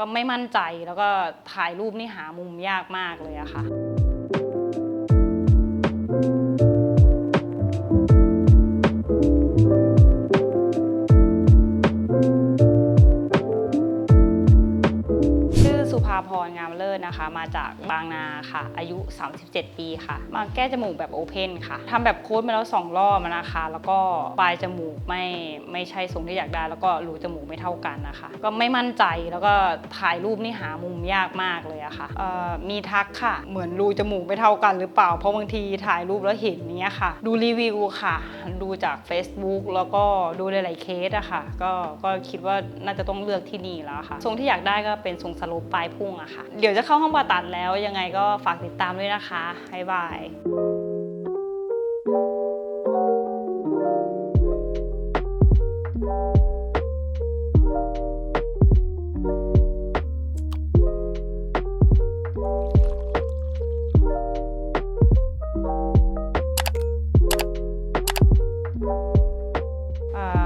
ก็ไม่มั่นใจแล้วก็ถ่ายรูปนี่หามุมยากมากเลยอะค่ะาพรงามเลิศนะคะ มาจากบางนาค่ะ อายุ 37 ปีค่ะ มาแก้จมูกแบบโอเพนค่ะทำแบบโค้ดมาแล้ว 2 รอบนะคะ แล้วก็ปลายจมูกไม่ไม่ใช่ทรงที่อยากได้ แล้วก็รูจมูกไม่เท่ากันนะคะ ก็ไม่มั่นใจแล้วก็ถ่ายรูปนี่หามุมยากมากเลยอะค่ะเอ่อมีทักค่ะ เหมือนรูจมูกไม่เท่ากันหรือเปล่า เพราะบางทีถ่ายรูปแล้วเห็นเนี้ยค่ะ ดูรีวิวค่ะ ดูจาก Facebook แล้วก็ดูหลายๆเคสอะค่ะ ก็ก็คิดว่าน่าจะต้องเลือกที่นี่แล้วค่ะ ทรงที่อยากได้ก็เป็นทรงสโลปปลายพุ่งอะค่ะ เดี๋ยวจะเข้าห้องผ่าตัดแล้วยังไงก็ฝากติดตามด้วยนะคะบ๊ายบาย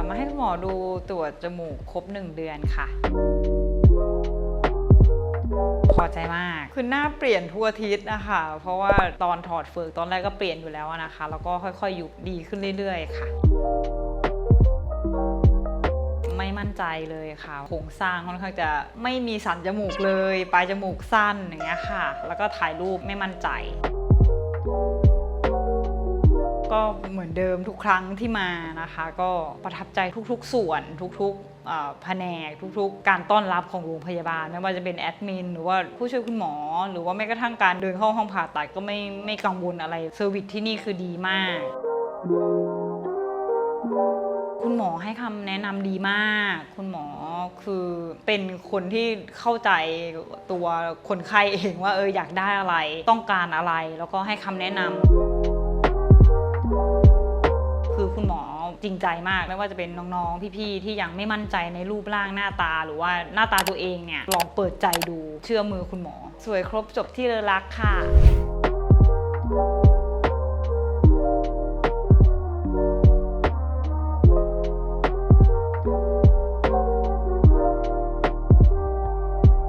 มาให้หมอดูตรวจจมูกครบ 1 เดือนค่ะ พอใจมาก คือหน้าเปลี่ยนทั่วทิศนะคะ เพราะว่าตอนถอดเฟือกตอนแรกก็เปลี่ยนอยู่แล้วนะคะ แล้วก็ค่อยๆ ยุบดีขึ้นเรื่อยๆ ค่ะไม่มั่นใจเลยค่ะ โครงสร้างค่อนข้างจะไม่มีสันจมูกเลย ปลายจมูกสั้นอย่างเงี้ยค่ะ แล้วก็ถ่ายรูปไม่มั่นใจ ก็เหมือนเดิมทุกครั้งที่มานะคะ ก็ประทับใจทุกๆ ส่วนทุกๆแผนกทุกๆ การต้อนรับของโรงพยาบาล ไม่ว่าจะเป็นแอดมินหรือว่าผู้ช่วยคุณหมอ หรือว่าแม้กระทั่งการเดินเข้าห้องผ่าตัดก็ไม่ไม่กังวลอะไรเซอร์วิสที่นี่คือดีมากคุณหมอให้คำแนะนำดีมาก คุณหมอคือเป็นคนที่เข้าใจตัวคนไข้เองว่าเอออยากได้อะไร ต้องการอะไร แล้วก็ให้คำแนะนำ จริงใจมากไม่ว่าจะเป็นน้องๆ พี่ๆ ที่ยังไม่มั่นใจในรูปร่างหน้าตาหรือว่าหน้าตาตัวเองเนี่ยลองเปิดใจดูเชื่อมือคุณหมอ สวยครบจบที่เลอรักค่ะ